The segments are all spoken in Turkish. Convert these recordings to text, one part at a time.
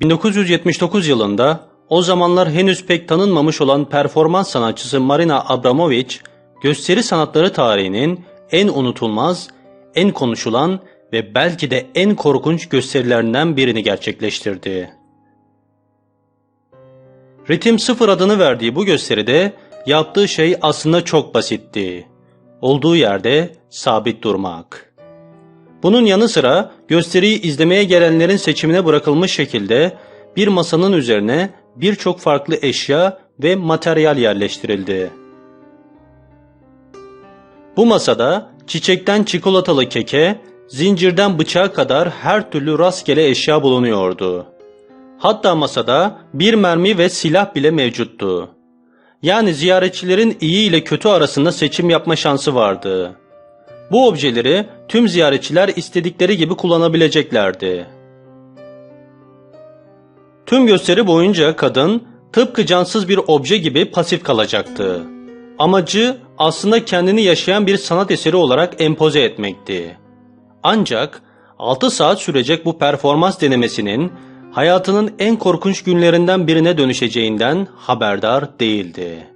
1979 yılında o zamanlar henüz pek tanınmamış olan performans sanatçısı Marina Abramovic, gösteri sanatları tarihinin en unutulmaz, en konuşulan ve belki de en korkunç gösterilerinden birini gerçekleştirdi. Ritim Sıfır adını verdiği bu gösteride yaptığı şey aslında çok basitti. Olduğu yerde sabit durmak. Bunun yanı sıra gösteriyi izlemeye gelenlerin seçimine bırakılmış şekilde bir masanın üzerine birçok farklı eşya ve materyal yerleştirildi. Bu masada çiçekten çikolatalı keke, zincirden bıçağa kadar her türlü rastgele eşya bulunuyordu. Hatta masada bir mermi ve silah bile mevcuttu. Yani ziyaretçilerin iyi ile kötü arasında seçim yapma şansı vardı. Bu objeleri tüm ziyaretçiler istedikleri gibi kullanabileceklerdi. Tüm gösteri boyunca kadın tıpkı cansız bir obje gibi pasif kalacaktı. Amacı aslında kendini yaşayan bir sanat eseri olarak empoze etmekti. Ancak 6 saat sürecek bu performans denemesinin hayatının en korkunç günlerinden birine dönüşeceğinden haberdar değildi.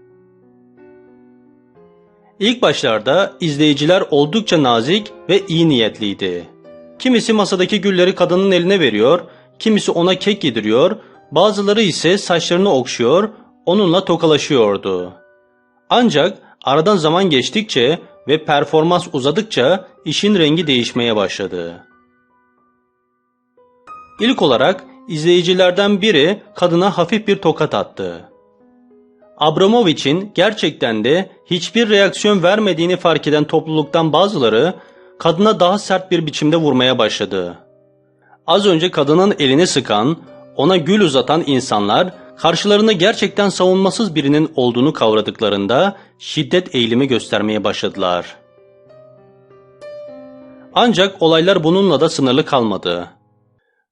İlk başlarda izleyiciler oldukça nazik ve iyi niyetliydi. Kimisi masadaki gülleri kadının eline veriyor, kimisi ona kek yediriyor, bazıları ise saçlarını okşuyor, onunla tokalaşıyordu. Ancak aradan zaman geçtikçe ve performans uzadıkça işin rengi değişmeye başladı. İlk olarak izleyicilerden biri kadına hafif bir tokat attı. Abramovich'in gerçekten de hiçbir reaksiyon vermediğini fark eden topluluktan bazıları kadına daha sert bir biçimde vurmaya başladı. Az önce kadının elini sıkan, ona gül uzatan insanlar karşılarında gerçekten savunmasız birinin olduğunu kavradıklarında şiddet eğilimi göstermeye başladılar. Ancak olaylar bununla da sınırlı kalmadı.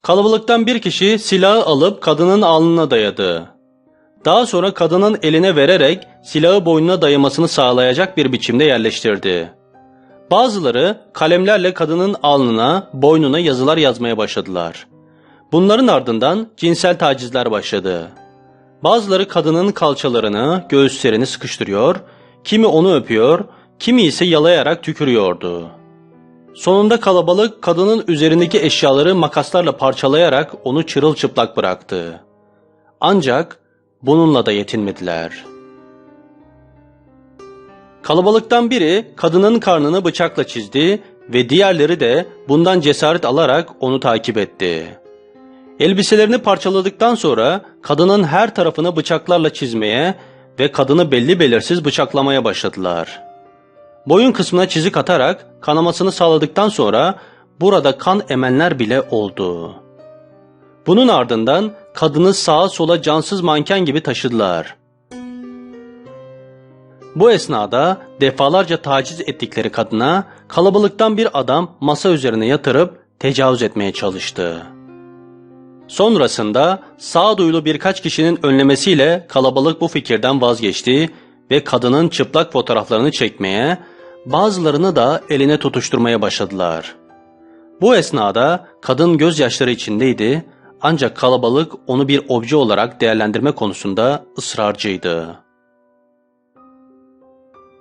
Kalabalıktan bir kişi silahı alıp kadının alnına dayadı. Daha sonra kadının eline vererek silahı boynuna dayamasını sağlayacak bir biçimde yerleştirdi. Bazıları kalemlerle kadının alnına, boynuna yazılar yazmaya başladılar. Bunların ardından cinsel tacizler başladı. Bazıları kadının kalçalarını, göğüslerini sıkıştırıyor, kimi onu öpüyor, kimi ise yalayarak tükürüyordu. Sonunda kalabalık kadının üzerindeki eşyaları makaslarla parçalayarak onu çırılçıplak bıraktı. Ancak bununla da yetinmediler. Kalabalıktan biri kadının karnını bıçakla çizdi ve diğerleri de bundan cesaret alarak onu takip etti. Elbiselerini parçaladıktan sonra kadının her tarafını bıçaklarla çizmeye ve kadını belli belirsiz bıçaklamaya başladılar. Boyun kısmına çizik atarak kanamasını sağladıktan sonra burada kan emenler bile oldu. Bunun ardından kadını sağa sola cansız manken gibi taşıdılar. Bu esnada defalarca taciz ettikleri kadına kalabalıktan bir adam masa üzerine yatırıp tecavüz etmeye çalıştı. Sonrasında sağduyulu birkaç kişinin önlemesiyle kalabalık bu fikirden vazgeçti ve kadının çıplak fotoğraflarını çekmeye, bazılarını da eline tutuşturmaya başladılar. Bu esnada kadın gözyaşları içindeydi ancak kalabalık onu bir obje olarak değerlendirme konusunda ısrarcıydı.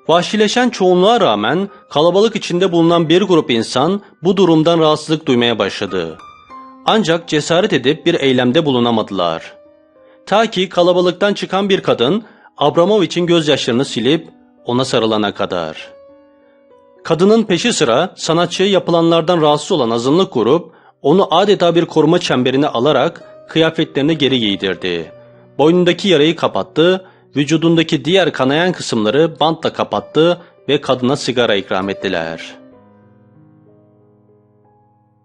Vahşileşen çoğunluğa rağmen kalabalık içinde bulunan bir grup insan bu durumdan rahatsızlık duymaya başladı. Ancak cesaret edip bir eylemde bulunamadılar. Ta ki kalabalıktan çıkan bir kadın Abramovich'in gözyaşlarını silip ona sarılana kadar. Kadının peşi sıra sanatçıya yapılanlardan rahatsız olan azınlık grup onu adeta bir koruma çemberine alarak kıyafetlerini geri giydirdi. Boynundaki yarayı kapattı, vücudundaki diğer kanayan kısımları bantla kapattı ve kadına sigara ikram ettiler.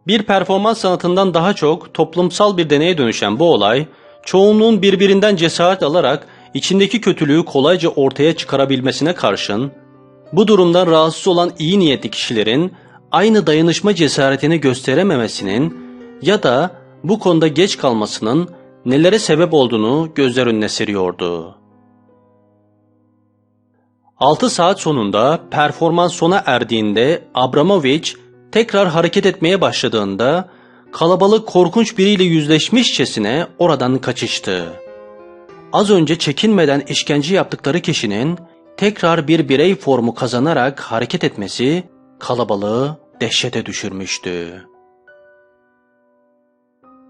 Bir performans sanatından daha çok toplumsal bir deneye dönüşen bu olay, çoğunluğun birbirinden cesaret alarak içindeki kötülüğü kolayca ortaya çıkarabilmesine karşın, bu durumdan rahatsız olan iyi niyetli kişilerin aynı dayanışma cesaretini gösterememesinin ya da bu konuda geç kalmasının nelere sebep olduğunu gözler önüne seriyordu. 6 saat sonunda performans sona erdiğinde Abramovich tekrar hareket etmeye başladığında kalabalık korkunç biriyle yüzleşmişçesine oradan kaçıştı. Az önce çekinmeden işkence yaptıkları kişinin tekrar bir birey formu kazanarak hareket etmesi kalabalığı dehşete düşürmüştü.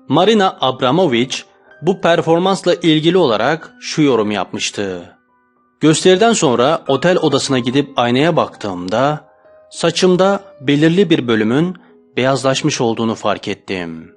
Marina Abramovich bu performansla ilgili olarak şu yorum yapmıştı. Gösteriden sonra otel odasına gidip aynaya baktığımda saçımda belirli bir bölümün beyazlaşmış olduğunu fark ettim.